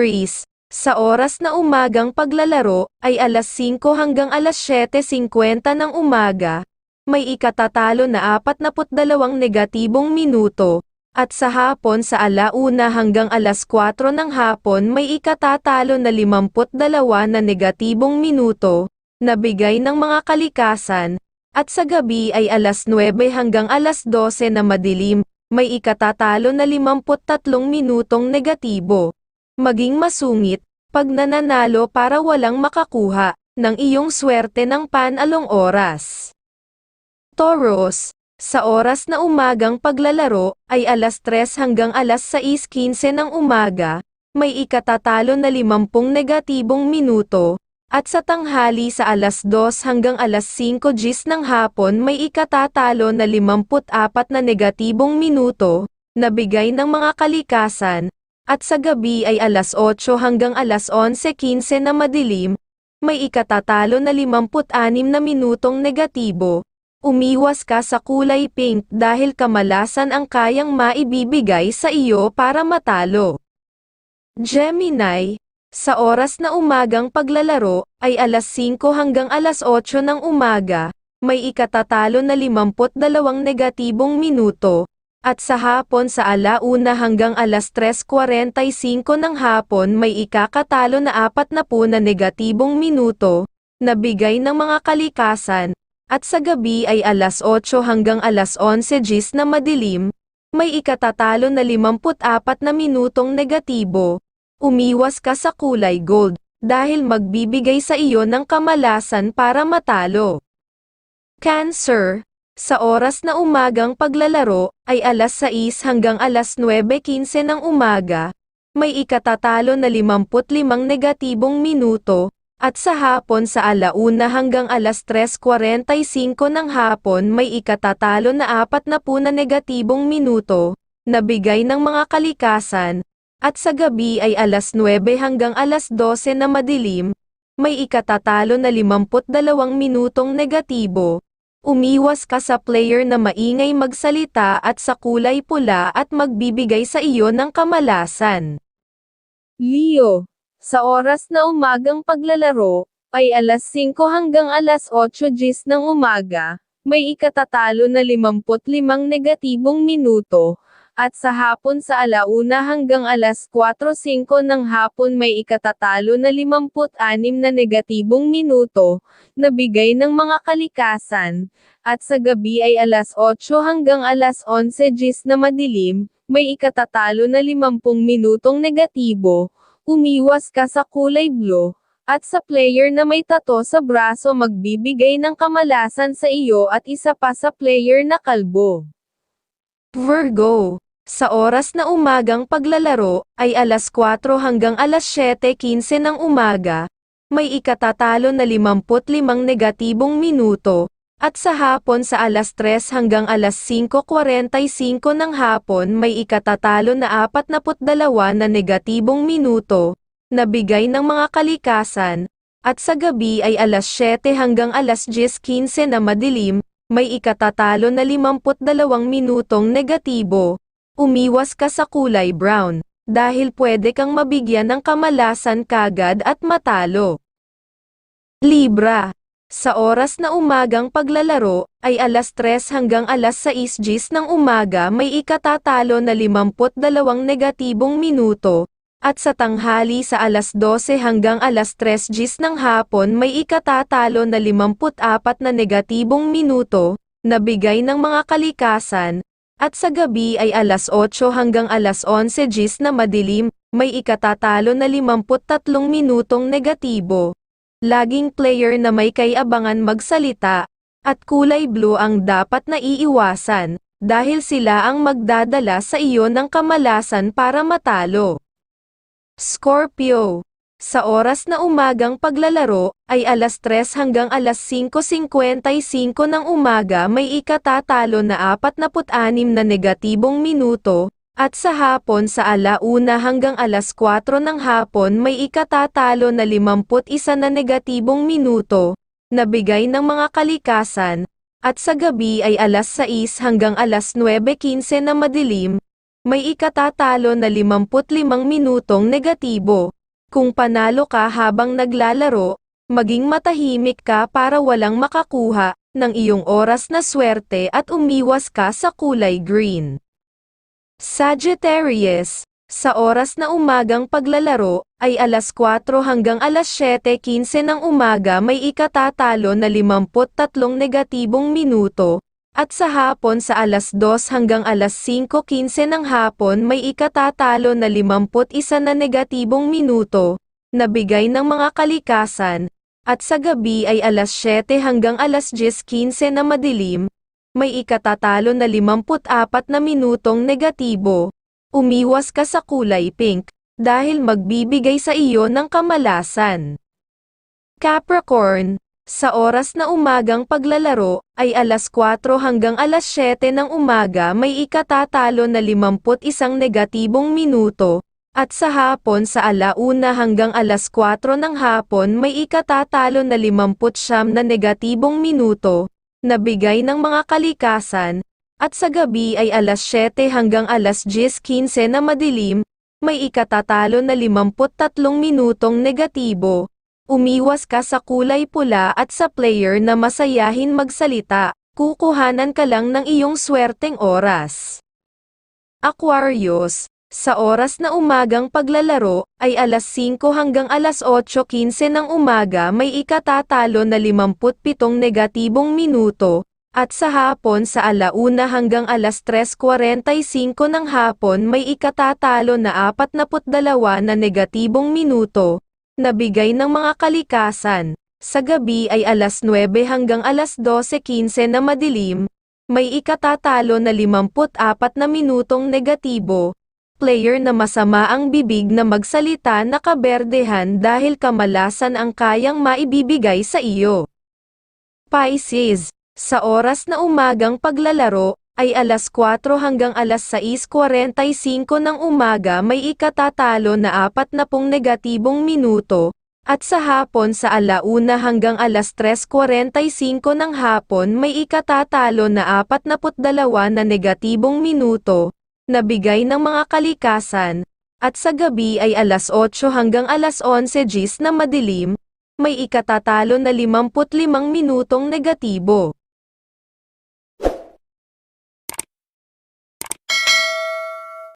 Aries, sa oras na umagang paglalaro, ay alas 5 hanggang alas 7.50 ng umaga, may ikatatalo na 42 negatibong minuto, at sa hapon sa alauna hanggang alas 4 ng hapon may ikatatalo na 52 na negatibong minuto, na bigay ng mga kalikasan, at sa gabi ay alas 9 hanggang alas 12 na madilim, may ikatatalo na 53 minutong negatibo. Maging masungit, pag nananalo para walang makakuha, ng iyong swerte ng panalong oras. Taurus, sa oras na umagang paglalaro, ay alas 3 hanggang alas 6.15 ng umaga, may ikatatalo na 50 negatibong minuto, at sa tanghali sa alas 2 hanggang alas 5 gis ng hapon may ikatatalo na 54 na negatibong minuto, na bigay ng mga kalikasan, at sa gabi ay alas 8 hanggang alas 11.15 na madilim, may ikatatalo na 56 na minutong negatibo, Umiwas ka sa kulay pink dahil kamalasan ang kayang maibibigay sa iyo para matalo. Gemini, sa oras na umagang paglalaro, ay alas 5 hanggang alas 8 ng umaga, may ikatatalo na 52 negatibong minuto, at sa hapon sa alauna hanggang alas 3.45 ng hapon may ikakatalo na 40 na negatibong minuto, na bigay ng mga kalikasan, at sa gabi ay alas 8 hanggang alas 11 gis na madilim, may ikatatalo na 54 na minutong negatibo. Umiwas ka sa kulay gold, dahil magbibigay sa iyo ng kamalasan para matalo. Cancer, sa oras na umagang paglalaro, ay alas 6 hanggang alas 9.15 ng umaga, may ikatatalo na 55 negatibong minuto, at sa hapon sa alauna hanggang alas 3.45 ng hapon may ikatatalo na apat na po na negatibong minuto, na bigay ng mga kalikasan, at sa gabi ay alas 9 hanggang alas 12 na madilim, may ikatatalo na 52 minutong negatibo. Umiwas ka sa player na maingay magsalita at sa kulay pula at magbibigay sa iyo ng kamalasan. Leo sa oras na umagang paglalaro, ay alas 5 hanggang alas 8 gis ng umaga, may ikatatalo na 55 negatibong minuto, at sa hapon sa alauna hanggang alas 4.05 ng hapon may ikatatalo na 56 na negatibong minuto, na bigay ng mga kalikasan, at sa gabi ay alas 8 hanggang alas 11 gis na madilim, may ikatatalo na 50 minutong negatibo, umiwas ka sa kulay blue, at sa player na may tato sa braso magbibigay ng kamalasan sa iyo at isa pa sa player na kalbo. Virgo, sa oras na umagang paglalaro, ay alas 4 hanggang alas 7.15 ng umaga, may ikatatalo na 55 negatibong minuto, at sa hapon sa alas 3 hanggang alas 5.45 ng hapon may ikatatalo na 42 na negatibong minuto, na bigay ng mga kalikasan, at sa gabi ay alas 7 hanggang alas 10.15 na madilim, may ikatatalo na 52 minutong negatibo. Umiwas ka sa kulay brown, dahil pwede kang mabigyan ng kamalasan kagad at matalo. Libra sa oras na umagang paglalaro, ay alas 3 hanggang alas 6 gis ng umaga may ikatatalo na 52 negatibong minuto, at sa tanghali sa alas 12 hanggang alas 3 gis ng hapon may ikatatalo na 54 na negatibong minuto, na bigay ng mga kalikasan, at sa gabi ay alas 8 hanggang alas 11 gis na madilim, may ikatatalo na 53 minutong negatibo. Laging player na may kaiabangan magsalita, at kulay blue ang dapat na iiwasan, dahil sila ang magdadala sa iyo ng kamalasan para matalo. Scorpio Sa oras na umagang paglalaro, ay alas 3 hanggang alas 5.55 ng umaga may ikatatalo na 46 na negatibong minuto, at sa hapon sa alauna hanggang alas 4 ng hapon may ikatatalo na 51 na negatibong minuto, na bigay ng mga kalikasan, at sa gabi ay alas 6 hanggang alas 9.15 na madilim, may ikatatalo na 55 minutong negatibo. Kung panalo ka habang naglalaro, maging matahimik ka para walang makakuha ng iyong oras na swerte at umiwas ka sa kulay green. Sagittarius, sa oras na umagang paglalaro, ay alas 4 hanggang alas 7.15 ng umaga may ikatatalo na 53 negatibong minuto, at sa hapon sa alas 2 hanggang alas 5.15 ng hapon may ikatatalo na 51 na negatibong minuto, na bigay ng mga kalikasan, at sa gabi ay alas 7 hanggang alas 10.15 na madilim, may ikatatalo na 54 na minutong negatibo. Umiwas ka sa kulay pink, dahil magbibigay sa iyo ng kamalasan. Capricorn, sa oras na umagang paglalaro, ay alas 4 hanggang alas 7 ng umaga may ikatatalo na 51 negatibong minuto, at sa hapon sa alauna hanggang alas 4 ng hapon may ikatatalo na 50 na negatibong minuto, na bigay ng mga kalikasan, at sa gabi ay alas 7 hanggang alas 10.15 na madilim, may ikatatalo na 53 minutong negatibo. Umiwas ka sa kulay pula at sa player na masayahin magsalita, kukuhanan ka lang ng iyong swerteng oras. Aquarius, sa oras na umagang paglalaro, ay alas 5 hanggang alas 8.15 ng umaga may ikatatalo na 57 negatibong minuto, at sa hapon sa alauna hanggang alas 3.45 ng hapon may ikatatalo na 42 na negatibong minuto, na bigay ng mga kalikasan. Sa gabi ay alas 9 hanggang alas 12.15 na madilim, may ikatatalo na 54 na minutong negatibo. Player na masama ang bibig na magsalita na kaberdehan dahil kamalasan ang kayang maibibigay sa iyo. Pisces, sa oras na umagang paglalaro, ay alas 4 hanggang alas 6.45 ng umaga may ikatatalo na 40 negatibong minuto, at sa hapon sa alauna hanggang alas 3.45 ng hapon may ikatatalo na 42 na negatibong minuto, na bigay ng mga kalikasan, at sa gabi ay alas 8 hanggang alas 11 gis na madilim, may ikatatalo na 55 minutong negatibo.